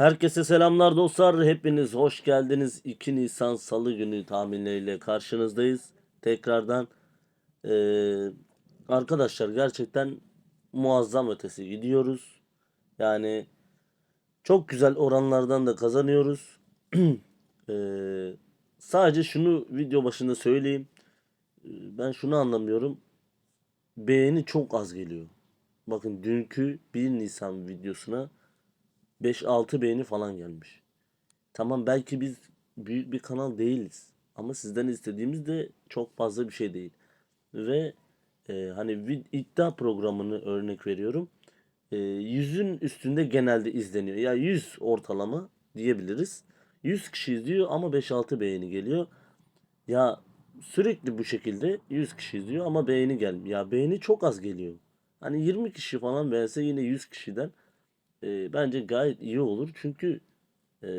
Herkese selamlar dostlar. Hepiniz hoş geldiniz. 2 Nisan Salı günü tahminleriyle karşınızdayız. Tekrardan eee, arkadaşlar gerçekten muazzam ötesi gidiyoruz. Yani çok güzel oranlardan da kazanıyoruz. Eee, sadece şunu video başında söyleyeyim. Eee, Ben şunu anlamıyorum. Beğeni çok az geliyor. Bakın dünkü 1 Nisan videosuna 5-6 beğeni falan gelmiş. Tamam belki biz büyük bir kanal değiliz. Ama sizden istediğimiz de çok fazla bir şey değil. Ve e, hani iddia programını örnek veriyorum. E, 100'ün üstünde genelde izleniyor. Ya 100 ortalama diyebiliriz. 100 kişi izliyor ama 5-6 beğeni geliyor. Ya sürekli bu şekilde 100 kişi izliyor ama beğeni gelmiyor. Ya beğeni çok az geliyor. Hani 20 kişi falan beğense yine 100 kişiden e, bence gayet iyi olur. Çünkü e,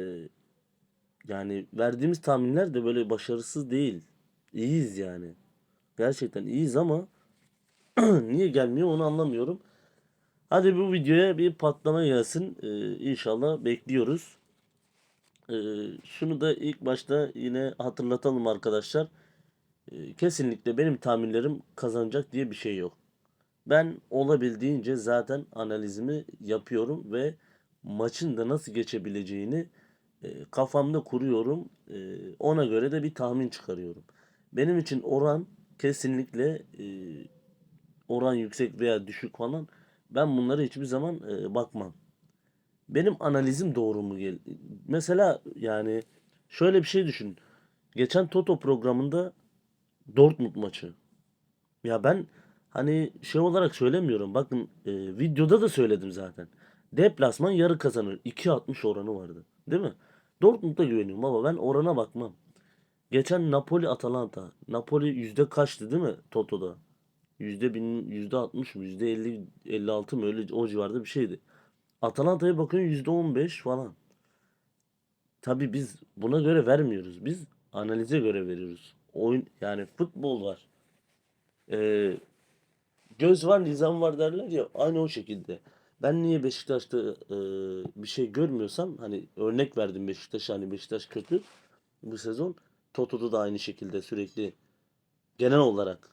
yani verdiğimiz tahminler de böyle başarısız değil. İyiyiz yani. Gerçekten iyiyiz ama niye gelmiyor onu anlamıyorum. Hadi bu videoya bir patlama gelsin. E, inşallah bekliyoruz. E, şunu da ilk başta yine hatırlatalım arkadaşlar. E, kesinlikle benim tahminlerim kazanacak diye bir şey yok. Ben olabildiğince zaten analizimi yapıyorum ve maçın da nasıl geçebileceğini e, kafamda kuruyorum. E, ona göre de bir tahmin çıkarıyorum. Benim için oran kesinlikle e, oran yüksek veya düşük falan ben bunlara hiçbir zaman bakmam. Benim analizim doğru mu gel? Mesela yani şöyle bir şey düşün. Geçen Toto programında Dortmund maçı. Ya ben hani şey olarak söylemiyorum. Bakın e, videoda da söyledim zaten. Deplasman yarı kazanır. 2.60 oranı vardı. Değil mi? Dortmund'a güveniyorum ama ben orana bakmam. Geçen Napoli Atalanta. Napoli yüzde kaçtı değil mi Toto'da? Yüzde bin, yüzde 60 mı? Yüzde 50, 56 mı? Öyle o civarda bir şeydi. Atalanta'ya bakın yüzde 15 falan. Tabii biz buna göre vermiyoruz. Biz analize göre veriyoruz. Oyun yani futbol var. Ee, göz var nizam var derler ya aynı o şekilde. Ben niye Beşiktaş'ta e, bir şey görmüyorsam hani örnek verdim Beşiktaş hani Beşiktaş kötü bu sezon. Toto'da da aynı şekilde sürekli genel olarak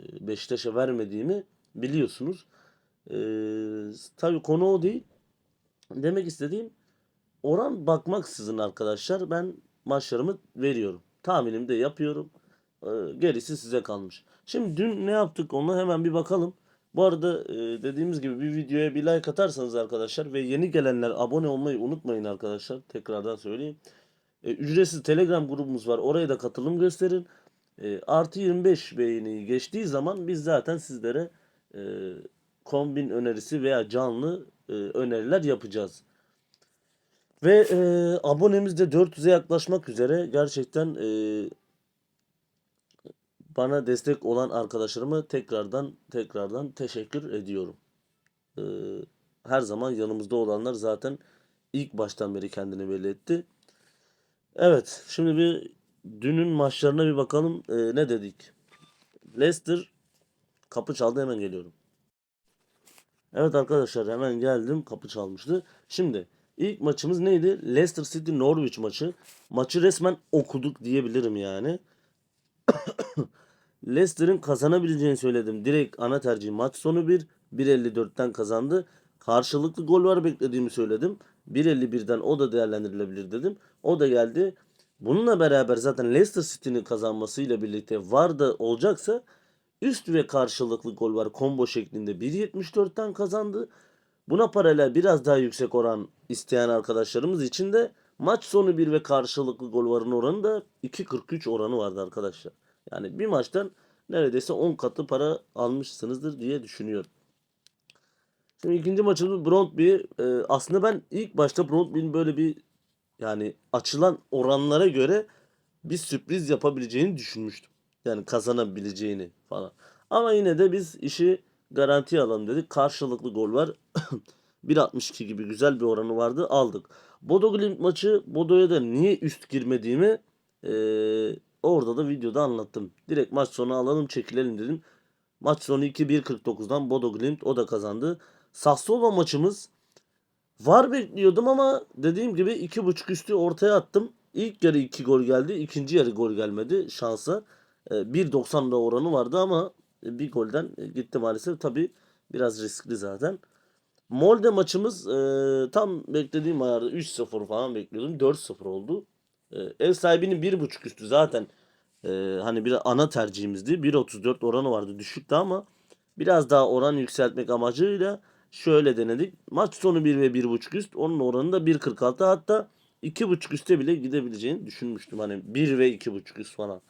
e, Beşiktaş'a vermediğimi biliyorsunuz. E, tabii konu o değil. Demek istediğim oran bakmaksızın arkadaşlar ben maçlarımı veriyorum. Tahminimi de yapıyorum. Ee, gerisi size kalmış. Şimdi dün ne yaptık onu hemen bir bakalım. Bu arada e, dediğimiz gibi bir videoya bir like atarsanız arkadaşlar ve yeni gelenler abone olmayı unutmayın arkadaşlar. Tekrardan söyleyeyim. E, ücretsiz Telegram grubumuz var. Oraya da katılım gösterin. E, artı 25 beğeniyi geçtiği zaman biz zaten sizlere kombin önerisi veya canlı öneriler yapacağız. Ve e, abonemiz de 400'e yaklaşmak üzere. Gerçekten e, bana destek olan arkadaşlarıma tekrardan tekrardan teşekkür ediyorum. E, her zaman yanımızda olanlar zaten ilk baştan beri kendini belli etti. Evet, şimdi bir dünün maçlarına bir bakalım. E, ne dedik? Leicester kapı çaldı hemen geliyorum. Evet arkadaşlar hemen geldim. Kapı çalmıştı. Şimdi ilk maçımız neydi? Leicester City Norwich maçı. Maçı resmen okuduk diyebilirim yani. Leicester'ın kazanabileceğini söyledim. Direkt ana tercih maç sonu 1. 1.54'ten kazandı. Karşılıklı gol var beklediğimi söyledim. 1.51'den o da değerlendirilebilir dedim. O da geldi. Bununla beraber zaten Leicester City'nin kazanmasıyla birlikte var da olacaksa üst ve karşılıklı gol var combo şeklinde 1.74'ten kazandı. Buna paralel biraz daha yüksek oran isteyen arkadaşlarımız için de maç sonu 1 ve karşılıklı gol varın oranı da 2.43 oranı vardı arkadaşlar. Yani bir maçtan neredeyse 10 katı para almışsınızdır diye düşünüyorum. Şimdi ikinci maçımız Brondby. Ee, aslında ben ilk başta Brondby'nin böyle bir yani açılan oranlara göre bir sürpriz yapabileceğini düşünmüştüm. Yani kazanabileceğini falan. Ama yine de biz işi garantiye alalım dedik. Karşılıklı gol var. 1.62 gibi güzel bir oranı vardı. Aldık. Bodo Glimt maçı Bodo'ya da niye üst girmediğimi eee, orada da videoda anlattım. Direkt maç sonu alalım çekilelim dedim. Maç sonu 2-1 49'dan Bodo Glimt o da kazandı. Sassuolo maçımız Var bekliyordum ama dediğim gibi iki buçuk üstü ortaya attım. İlk yarı iki gol geldi. ikinci yarı gol gelmedi şansa. E, 1.90'da oranı vardı ama bir golden e, gitti maalesef. Tabi biraz riskli zaten. Molde maçımız e, tam beklediğim ayarda 3-0 falan bekliyordum. 4-0 oldu. E, ev sahibinin 1.5 üstü zaten e, hani bir ana tercihimizdi. 1.34 oranı vardı düşüktü ama biraz daha oran yükseltmek amacıyla şöyle denedik. Maç sonu 1 ve 1.5 üst. Onun oranı da 1.46 hatta 2.5 üste bile gidebileceğini düşünmüştüm. Hani 1 ve 2.5 üst falan.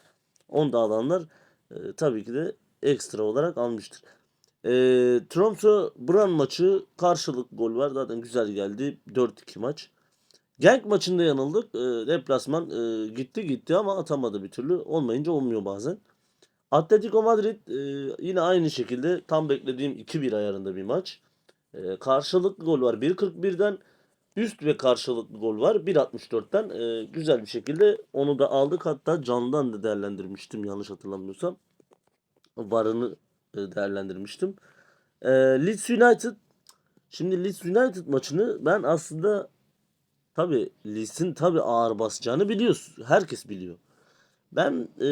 Onu da alanlar e, tabii ki de ekstra olarak almıştır. E, Tromsø Brann maçı karşılık gol var. Zaten güzel geldi. 4-2 maç. Genk maçında yanıldık. E, deplasman e, gitti gitti ama atamadı bir türlü. Olmayınca olmuyor bazen. Atletico Madrid e, yine aynı şekilde tam beklediğim 2-1 ayarında bir maç. E, karşılıklı gol var 1.41'den. Üst ve karşılıklı gol var 1.64'ten. E, güzel bir şekilde onu da aldık. Hatta candan da değerlendirmiştim yanlış hatırlamıyorsam. Varını e, değerlendirmiştim. E, Leeds United Şimdi Leeds United maçını ben aslında tabi Leeds'in tabi ağır basacağını biliyoruz. Herkes biliyor. Ben e,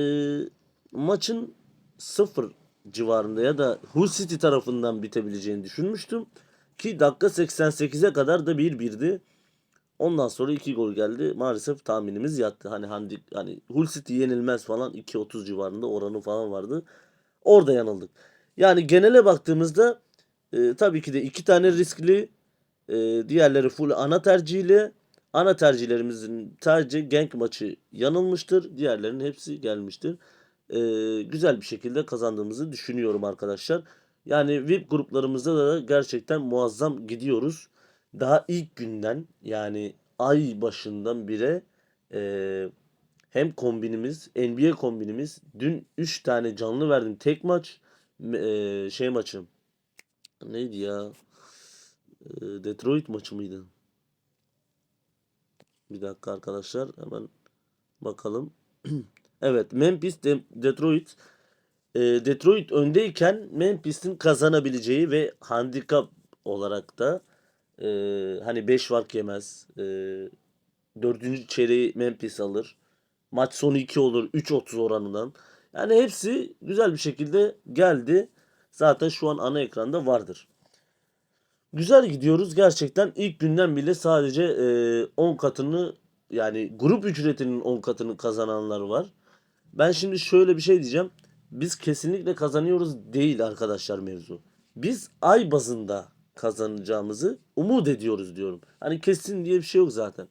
maçın 0 civarında ya da Hull City tarafından bitebileceğini düşünmüştüm. Ki dakika 88'e kadar da 1-1'di. Ondan sonra 2 gol geldi. Maalesef tahminimiz yattı. Hani handi hani Hull City yenilmez falan 2.30 civarında oranı falan vardı. Orada yanıldık. Yani genele baktığımızda e, tabii ki de iki tane riskli e, diğerleri full ana tercihiyle ana tercihlerimizin tercih Genk maçı yanılmıştır. Diğerlerinin hepsi gelmiştir. E, güzel bir şekilde kazandığımızı düşünüyorum arkadaşlar. Yani VIP gruplarımızda da gerçekten muazzam gidiyoruz. Daha ilk günden yani ay başından bire e, hem kombinimiz NBA kombinimiz dün 3 tane canlı verdim tek maç e, şey maçı neydi ya E, Detroit maçı mıydı? Bir dakika arkadaşlar hemen bakalım. evet Memphis De- Detroit e, Detroit öndeyken Memphis'in kazanabileceği ve handikap olarak da e, hani 5 fark yemez. E, dördüncü çeyreği Memphis alır. Maç sonu 2 olur 3.30 oranından. Yani hepsi güzel bir şekilde geldi. Zaten şu an ana ekranda vardır. Güzel gidiyoruz gerçekten. ilk günden bile sadece e, 10 katını yani grup ücretinin 10 katını kazananlar var. Ben şimdi şöyle bir şey diyeceğim. Biz kesinlikle kazanıyoruz değil arkadaşlar mevzu. Biz ay bazında kazanacağımızı umut ediyoruz diyorum. Hani kesin diye bir şey yok zaten.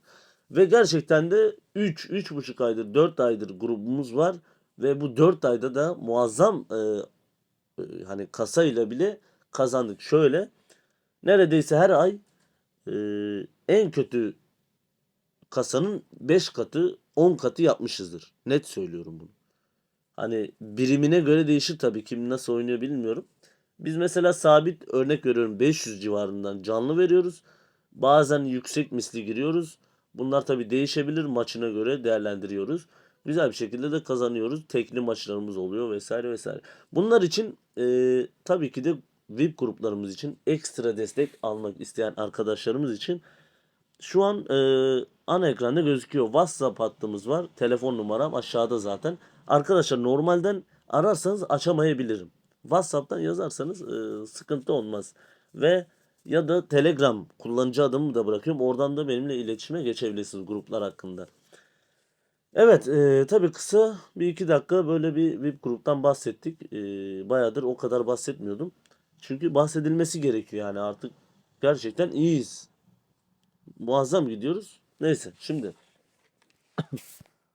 Ve gerçekten de 3 3,5 aydır 4 aydır grubumuz var ve bu 4 ayda da muazzam e, e, hani kasayla bile kazandık. Şöyle neredeyse her ay e, en kötü kasanın 5 katı 10 katı yapmışızdır. Net söylüyorum bunu. Hani birimine göre değişir tabii kim nasıl oynuyor bilmiyorum. Biz mesela sabit örnek veriyorum 500 civarından canlı veriyoruz. Bazen yüksek misli giriyoruz. Bunlar tabii değişebilir maçına göre değerlendiriyoruz. Güzel bir şekilde de kazanıyoruz. Tekli maçlarımız oluyor vesaire vesaire. Bunlar için e, tabii ki de VIP gruplarımız için ekstra destek almak isteyen arkadaşlarımız için şu an e, ana ekranda gözüküyor. WhatsApp hattımız var. Telefon numaram aşağıda zaten. Arkadaşlar normalden ararsanız açamayabilirim. WhatsApp'tan yazarsanız e, sıkıntı olmaz. Ve ya da Telegram kullanıcı adımı da bırakıyorum. Oradan da benimle iletişime geçebilirsiniz gruplar hakkında. Evet, e, tabii kısa bir iki dakika böyle bir VIP gruptan bahsettik. E, bayağıdır o kadar bahsetmiyordum. Çünkü bahsedilmesi gerekiyor yani artık gerçekten iyiyiz. Muazzam gidiyoruz. Neyse şimdi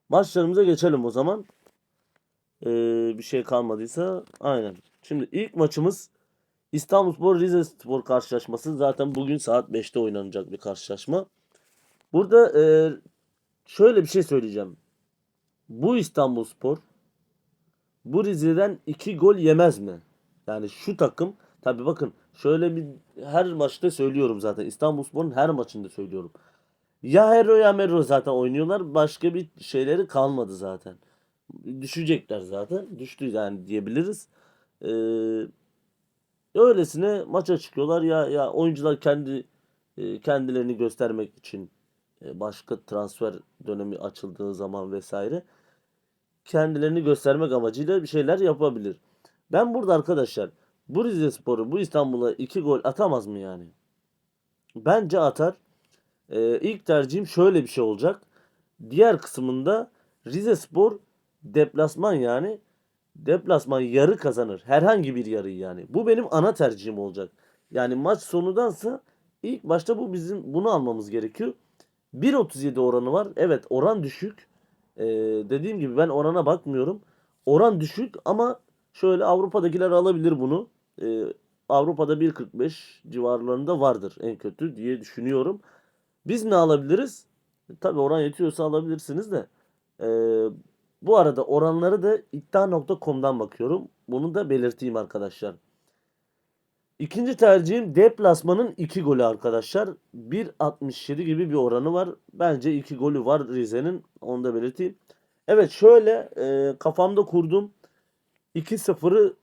maçlarımıza geçelim o zaman. E, bir şey kalmadıysa aynen. Şimdi ilk maçımız İstanbulspor Rizespor karşılaşması. Zaten bugün saat 5'te oynanacak bir karşılaşma. Burada e, şöyle bir şey söyleyeceğim. Bu İstanbulspor bu Rize'den 2 gol yemez mi? Yani şu takım tabi bakın şöyle bir her maçta söylüyorum zaten. İstanbulspor'un her maçında söylüyorum. Ya Hero ya Mero zaten oynuyorlar. Başka bir şeyleri kalmadı zaten. Düşecekler zaten. Düştü yani diyebiliriz. Ee, öylesine maça çıkıyorlar ya ya oyuncular kendi e, kendilerini göstermek için e, başka transfer dönemi açıldığı zaman vesaire kendilerini göstermek amacıyla bir şeyler yapabilir. Ben burada arkadaşlar bu Rizespor'u bu İstanbul'a 2 gol atamaz mı yani? Bence atar. Ee, ilk tercihim şöyle bir şey olacak. Diğer kısmında Rizespor deplasman yani deplasman yarı kazanır. Herhangi bir yarıyı yani. Bu benim ana tercihim olacak. Yani maç sonudansa ilk başta bu bizim bunu almamız gerekiyor. 1.37 oranı var. Evet oran düşük. Ee, dediğim gibi ben orana bakmıyorum. Oran düşük ama şöyle Avrupa'dakiler alabilir bunu. Ee, Avrupa'da 1.45 civarlarında vardır en kötü diye düşünüyorum. Biz ne alabiliriz? Tabii oran yetiyorsa alabilirsiniz de. Ee, bu arada oranları da iddia.com'dan bakıyorum. Bunu da belirteyim arkadaşlar. İkinci tercihim deplasmanın 2 golü arkadaşlar. 1.67 gibi bir oranı var. Bence 2 golü var Rize'nin. Onu da belirteyim. Evet şöyle e, kafamda kurdum. 2-0'ı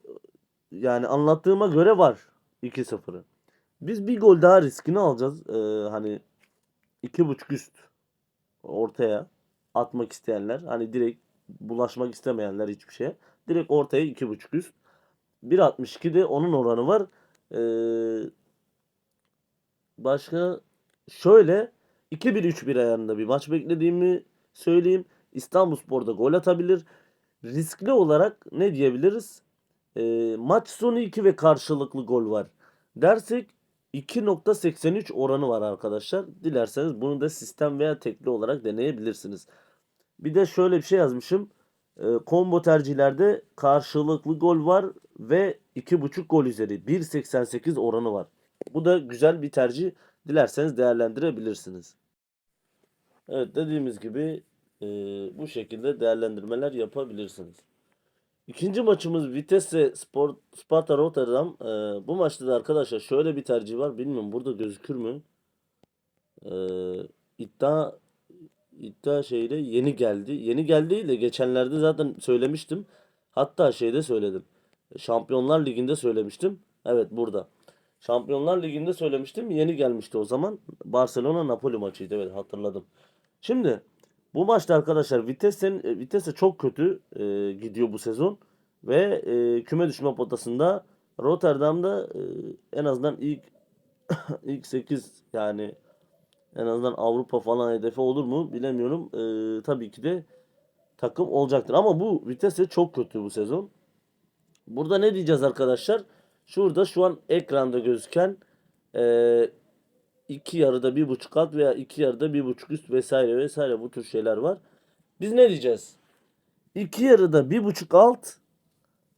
yani anlattığıma göre var 2-0'ı. Biz bir gol daha riskini alacağız. Ee, hani 2.5 üst ortaya atmak isteyenler. Hani direkt bulaşmak istemeyenler hiçbir şeye. Direkt ortaya 2.5 üst. 1.62 de onun oranı var. Ee, başka şöyle 2-1-3-1 ayarında bir maç beklediğimi söyleyeyim. İstanbulspor'da gol atabilir. Riskli olarak ne diyebiliriz? Ee, maç sonu 2 ve karşılıklı gol var. Dersek 2.83 oranı var arkadaşlar. Dilerseniz bunu da sistem veya tekli olarak deneyebilirsiniz. Bir de şöyle bir şey yazmışım. Ee, combo tercihlerde karşılıklı gol var ve 2.5 gol üzeri 1.88 oranı var. Bu da güzel bir tercih. Dilerseniz değerlendirebilirsiniz. Evet dediğimiz gibi e, bu şekilde değerlendirmeler yapabilirsiniz. İkinci maçımız Vitesse Sport Sparta Rotterdam. Ee, bu maçta da arkadaşlar şöyle bir tercih var. Bilmiyorum burada gözükür mü? Ee, iddia iddia şeyde yeni geldi. Yeni geldi de geçenlerde zaten söylemiştim. Hatta şeyde söyledim. Şampiyonlar Ligi'nde söylemiştim. Evet burada. Şampiyonlar Ligi'nde söylemiştim. Yeni gelmişti o zaman. Barcelona Napoli maçıydı. Evet hatırladım. Şimdi bu maçta arkadaşlar Vitesse'nin e, Vitesse çok kötü e, gidiyor bu sezon ve e, küme düşme potasında Rotterdam'da e, en azından ilk ilk 8 yani en azından Avrupa falan hedefi olur mu bilemiyorum. E, tabii ki de takım olacaktır ama bu Vitesse çok kötü bu sezon. Burada ne diyeceğiz arkadaşlar? Şurada şu an ekranda gözüken e, iki yarıda bir buçuk alt veya iki yarıda bir buçuk üst vesaire vesaire bu tür şeyler var. Biz ne diyeceğiz? İki yarıda bir buçuk alt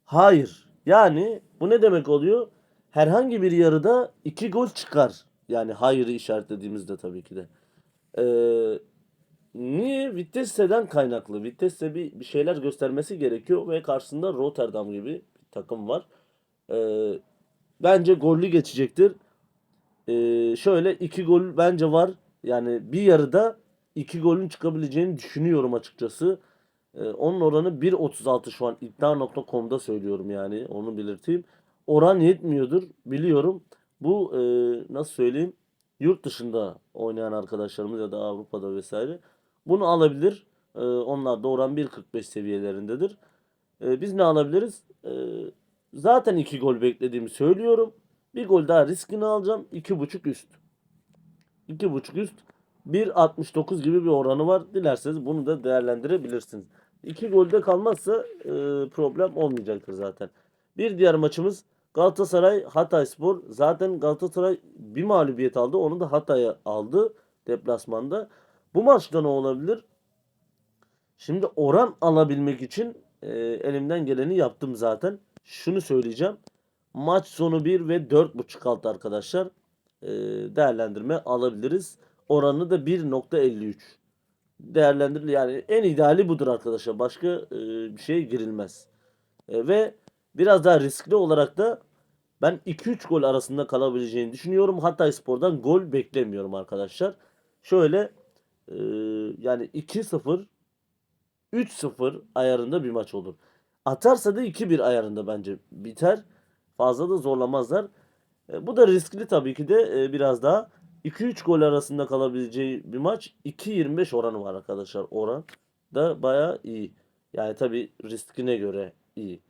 hayır. Yani bu ne demek oluyor? Herhangi bir yarıda iki gol çıkar. Yani hayırı işaretlediğimizde tabii ki de. Ee, niye? Vitesse'den kaynaklı. Vitesse bir, bir şeyler göstermesi gerekiyor ve karşısında Rotterdam gibi bir takım var. Ee, bence gollü geçecektir. Ee, şöyle iki gol bence var. Yani bir yarıda iki golün çıkabileceğini düşünüyorum açıkçası. Ee, onun oranı 1.36 şu an iddia.com'da söylüyorum yani onu belirteyim. Oran yetmiyordur biliyorum. Bu e, nasıl söyleyeyim yurt dışında oynayan arkadaşlarımız ya da Avrupa'da vesaire bunu alabilir. Ee, onlar da oran 1.45 seviyelerindedir. Biz ne alabiliriz? Zaten iki gol beklediğimi söylüyorum. Bir gol daha riskini alacağım. 2.5 üst. 2.5 üst. 1.69 gibi bir oranı var. Dilerseniz bunu da değerlendirebilirsiniz. 2 golde kalmazsa e, problem olmayacaktır zaten. Bir diğer maçımız Galatasaray Hatayspor. Zaten Galatasaray bir mağlubiyet aldı. Onu da Hatay'a aldı deplasmanda. Bu maçta ne olabilir? Şimdi oran alabilmek için e, elimden geleni yaptım zaten. Şunu söyleyeceğim. Maç sonu 1 ve 4.5 alt arkadaşlar. E, değerlendirme alabiliriz. Oranı da 1.53. Değerlendirilir. Yani en ideali budur arkadaşlar. Başka e, bir şey girilmez. E, ve biraz daha riskli olarak da ben 2-3 gol arasında kalabileceğini düşünüyorum. Hatay Spor'dan gol beklemiyorum arkadaşlar. Şöyle e, yani 2-0 3-0 ayarında bir maç olur. Atarsa da 2-1 ayarında bence biter. Fazla da zorlamazlar. E, bu da riskli tabii ki de e, biraz daha. 2-3 gol arasında kalabileceği bir maç. 2.25 oranı var arkadaşlar. Oran da baya iyi. Yani tabi riskine göre iyi.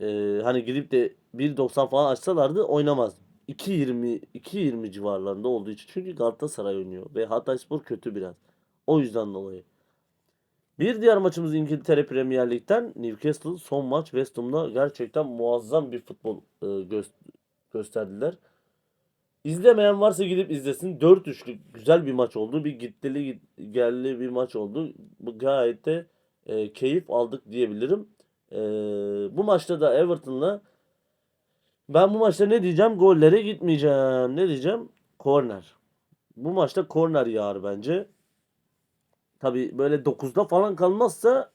Ee, hani gidip de 1.90 falan açsalardı oynamaz. 2.20 2.20 civarlarında olduğu için. Çünkü Galatasaray oynuyor ve Hatayspor kötü biraz. O yüzden dolayı. Bir diğer maçımız İngiltere Premier Lig'den Newcastle son maç West Ham'da gerçekten muazzam bir futbol e, gö- gösterdiler. İzlemeyen varsa gidip izlesin. 4-3'lük güzel bir maç oldu. Bir gittili git- gelli bir maç oldu. Bu gayet de e, keyif aldık diyebilirim. E, bu maçta da Everton'la ben bu maçta ne diyeceğim? Gollere gitmeyeceğim. Ne diyeceğim? Korner. Bu maçta korner yağar bence. Tabii böyle 9'da falan kalmazsa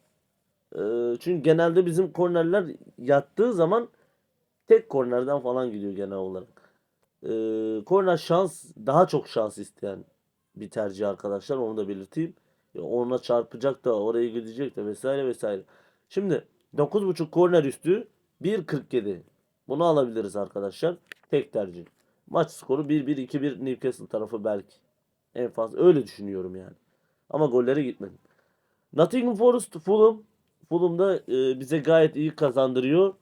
e, çünkü genelde bizim kornerler yattığı zaman tek kornerden falan gidiyor genel olarak. E, korner şans daha çok şans isteyen bir tercih arkadaşlar onu da belirteyim. Ya ona çarpacak da oraya gidecek de vesaire vesaire. Şimdi 9.5 korner üstü 1.47. Bunu alabiliriz arkadaşlar. Tek tercih. Maç skoru 1-1 2-1 Newcastle tarafı belki. En fazla öyle düşünüyorum yani. Ama gollere gitmedim. Nottingham Forest Fulham. Fulham'da e, bize gayet iyi kazandırıyor.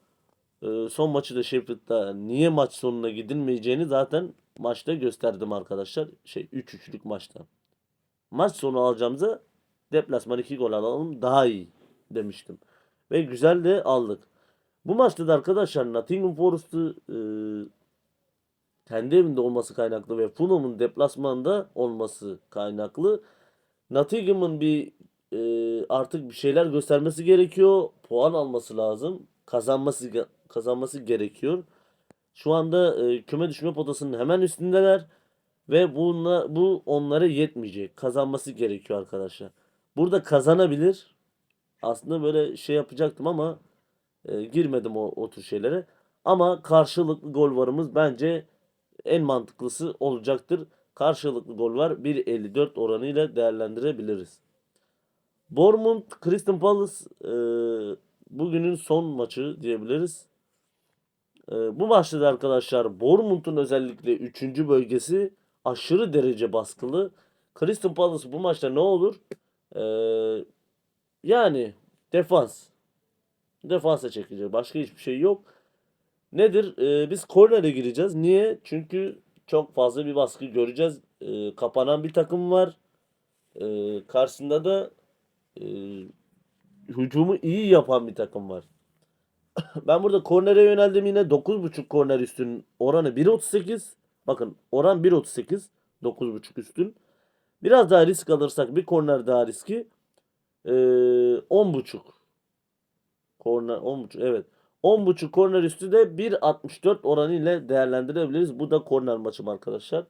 E, son maçı da Sheffield'da niye maç sonuna gidilmeyeceğini zaten maçta gösterdim arkadaşlar. Şey 3-3'lük maçta. Maç sonu alacağımıza deplasman 2 gol alalım daha iyi demiştim. Ve güzel de aldık. Bu maçta da arkadaşlar Nottingham Forest'ı e, kendi evinde olması kaynaklı ve Fulham'ın deplasmanda olması kaynaklı Nottingham'ın bir e, artık bir şeyler göstermesi gerekiyor. Puan alması lazım. Kazanması kazanması gerekiyor. Şu anda e, küme düşme potasının hemen üstündeler ve bunla, bu onlara yetmeyecek. Kazanması gerekiyor arkadaşlar. Burada kazanabilir. Aslında böyle şey yapacaktım ama e, girmedim o, o tür şeylere. Ama karşılıklı gol varımız bence en mantıklısı olacaktır. Karşılıklı gol var 1.54 oranıyla değerlendirebiliriz. Bournemouth Crystal Palace e, bugünün son maçı diyebiliriz. E, bu maçta da arkadaşlar Bournemouth'un özellikle 3. bölgesi aşırı derece baskılı. Crystal Palace bu maçta ne olur? E, yani defans. Defansa çekecek. Başka hiçbir şey yok. Nedir? E, biz kornere gireceğiz. Niye? Çünkü çok fazla bir baskı göreceğiz. E, kapanan bir takım var. E, karşısında da e, hücumu iyi yapan bir takım var. Ben burada kornere yöneldim yine 9.5 korner üstün oranı 1.38. Bakın oran 1.38. 9.5 üstün. Biraz daha risk alırsak bir korner daha riski. Ee, 10.5. Korner 10.5 evet. 10.5 korner üstü de 1.64 oranı ile değerlendirebiliriz. Bu da korner maçım arkadaşlar.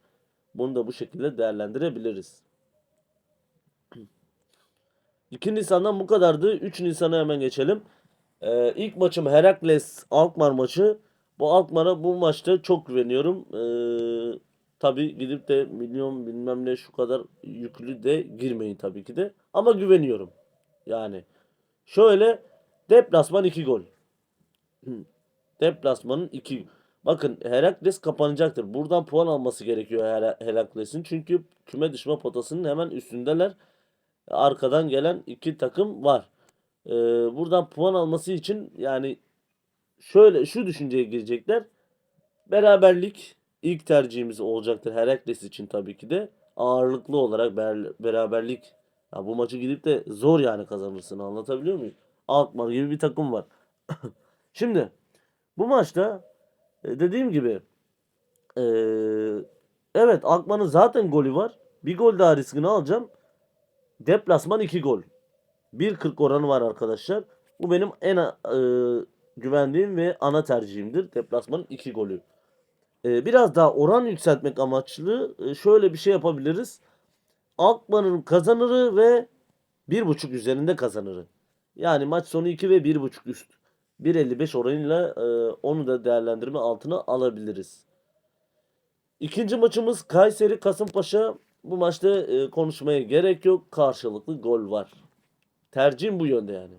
Bunu da bu şekilde değerlendirebiliriz. 2 Nisan'dan bu kadardı. 3 Nisan'a hemen geçelim. Ee, ilk maçım Herakles Alkmaar maçı. Bu Alkmaar'a bu maçta çok güveniyorum. Ee, tabii gidip de milyon bilmem ne şu kadar yüklü de girmeyin tabii ki de. Ama güveniyorum. Yani şöyle deplasman 2 gol. Deplasmanın 2 Bakın Herakles kapanacaktır. Buradan puan alması gerekiyor Her- Herakles'in. Çünkü küme düşme potasının hemen üstündeler. Arkadan gelen iki takım var. Ee, buradan puan alması için yani şöyle şu düşünceye girecekler. Beraberlik ilk tercihimiz olacaktır Herakles için tabii ki de. Ağırlıklı olarak ber- beraberlik. Ya bu maçı gidip de zor yani kazanırsın anlatabiliyor muyum? Alkmaar gibi bir takım var. Şimdi bu maçta e, dediğim gibi e, evet Alkmaar'ın zaten golü var. Bir gol daha riskini alacağım. Deplasman 2 gol. 1.40 oranı var arkadaşlar. Bu benim en e, güvendiğim ve ana tercihimdir. Deplasmanın 2 golü. E, biraz daha oran yükseltmek amaçlı e, şöyle bir şey yapabiliriz. Alkmaar'ın kazanırı ve 1.5 üzerinde kazanırı. Yani maç sonu 2 ve 1.5 üst. 1.55 oranıyla e, onu da değerlendirme altına alabiliriz. İkinci maçımız Kayseri Kasımpaşa. Bu maçta e, konuşmaya gerek yok. Karşılıklı gol var. Tercihim bu yönde yani.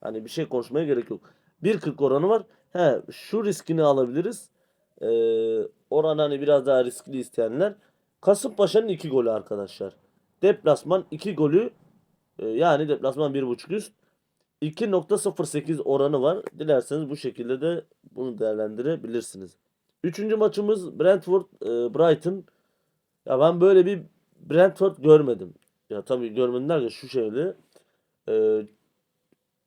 Hani bir şey konuşmaya gerek yok. 1.40 oranı var. He, şu riskini alabiliriz. Ee, oran hani biraz daha riskli isteyenler Kasımpaşa'nın 2 golü arkadaşlar. Deplasman 2 golü e, yani deplasman 1.5 üst 2.08 oranı var. Dilerseniz bu şekilde de bunu değerlendirebilirsiniz. Üçüncü maçımız Brentford e, Brighton. Ya ben böyle bir Brentford görmedim. Ya tabii görmedim derken şu şöyle e,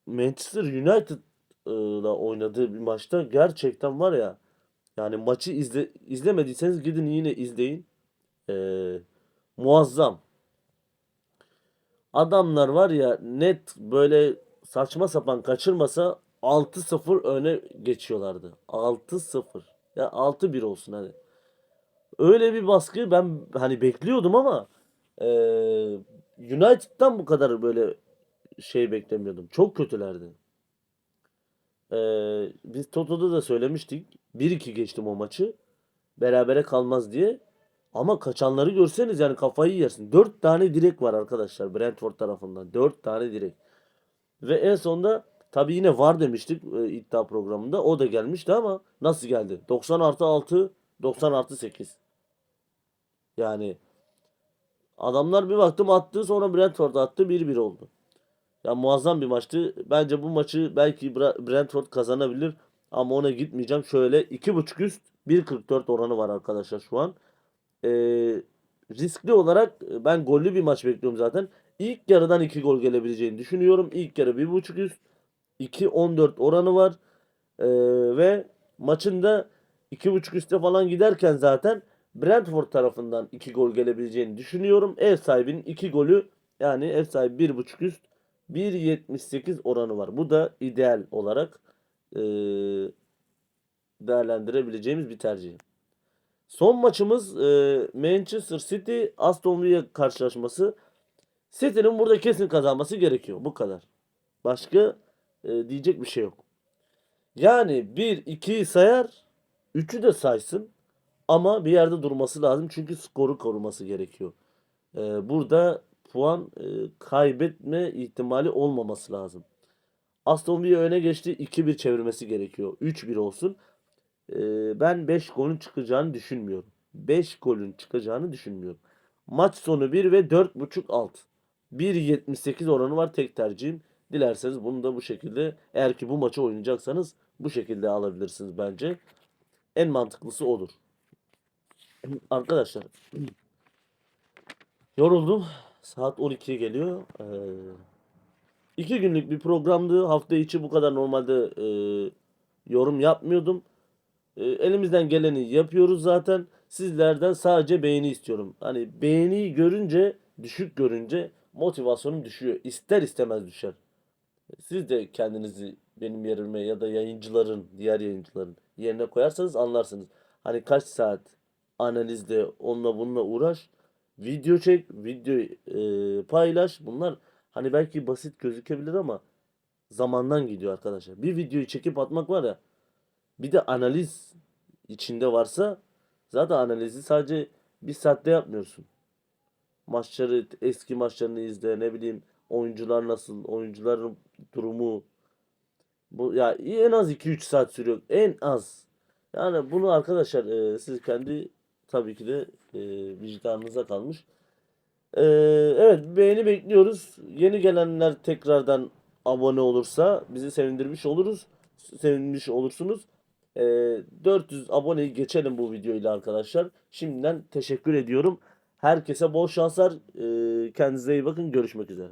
Manchester United'la oynadığı bir maçta gerçekten var ya yani maçı izle, izlemediyseniz gidin yine izleyin. E, muazzam. Adamlar var ya net böyle saçma sapan kaçırmasa 6-0 öne geçiyorlardı. 6-0. Ya 6-1 olsun hadi. Öyle bir baskı ben hani bekliyordum ama e, United'dan bu kadar böyle şey beklemiyordum. Çok kötülerdi. E, biz Toto'da da söylemiştik. 1-2 geçtim o maçı. Berabere kalmaz diye. Ama kaçanları görseniz yani kafayı yersin. 4 tane direk var arkadaşlar Brentford tarafından. 4 tane direk. Ve en sonunda tabi yine var demiştik e, iddia programında. O da gelmişti ama nasıl geldi? 90 artı 6, 90 artı 8. Yani adamlar bir baktım attı sonra Brentford attı 1-1 oldu. Ya muazzam bir maçtı. Bence bu maçı belki Brentford kazanabilir ama ona gitmeyeceğim. Şöyle 2.5 üst 1.44 oranı var arkadaşlar şu an. Ee, riskli olarak ben gollü bir maç bekliyorum zaten. İlk yarıdan 2 gol gelebileceğini düşünüyorum. İlk yarı 1.5 üst 2.14 oranı var. Ee, ve maçın da 2.5 üste falan giderken zaten Brentford tarafından 2 gol gelebileceğini düşünüyorum. Ev sahibinin 2 golü yani ev sahibi 1.5 üst 1.78 oranı var. Bu da ideal olarak e, değerlendirebileceğimiz bir tercih. Son maçımız e, Manchester City Aston Villa karşılaşması. City'nin burada kesin kazanması gerekiyor. Bu kadar. Başka e, diyecek bir şey yok. Yani 1 2'yi sayar, 3'ü de saysın ama bir yerde durması lazım çünkü skoru koruması gerekiyor. E, burada puan e, kaybetme ihtimali olmaması lazım. Aston Villa öne geçti. 2-1 çevirmesi gerekiyor. 3-1 olsun. Ee, ben 5 golün çıkacağını düşünmüyorum. 5 golün çıkacağını düşünmüyorum. Maç sonu 1 ve 4.5 alt. 1.78 oranı var tek tercihim. Dilerseniz bunu da bu şekilde eğer ki bu maçı oynayacaksanız bu şekilde alabilirsiniz bence. En mantıklısı odur. Arkadaşlar yoruldum. Saat 12'ye geliyor. Ee, iki günlük bir programdı. Hafta içi bu kadar normalde e, yorum yapmıyordum. E, elimizden geleni yapıyoruz zaten. Sizlerden sadece beğeni istiyorum. Hani beğeniyi görünce, düşük görünce motivasyonum düşüyor. İster istemez düşer. Siz de kendinizi benim yerime ya da yayıncıların, diğer yayıncıların yerine koyarsanız anlarsınız. Hani kaç saat analizde onunla bununla uğraş. Video çek, video e, paylaş. Bunlar hani belki basit gözükebilir ama zamandan gidiyor arkadaşlar. Bir videoyu çekip atmak var ya. Bir de analiz içinde varsa zaten analizi sadece bir saatte yapmıyorsun. Maçları, eski maçlarını izle, ne bileyim oyuncular nasıl, oyuncuların durumu. Bu ya en az 2-3 saat sürüyor. En az. Yani bunu arkadaşlar e, siz kendi tabii ki de e, vicdanınıza kalmış. E, evet beğeni bekliyoruz. Yeni gelenler tekrardan abone olursa bizi sevindirmiş oluruz. Sevinmiş olursunuz. E, 400 aboneyi geçelim bu videoyla arkadaşlar. Şimdiden teşekkür ediyorum. Herkese bol şanslar. E, kendinize iyi bakın. Görüşmek üzere.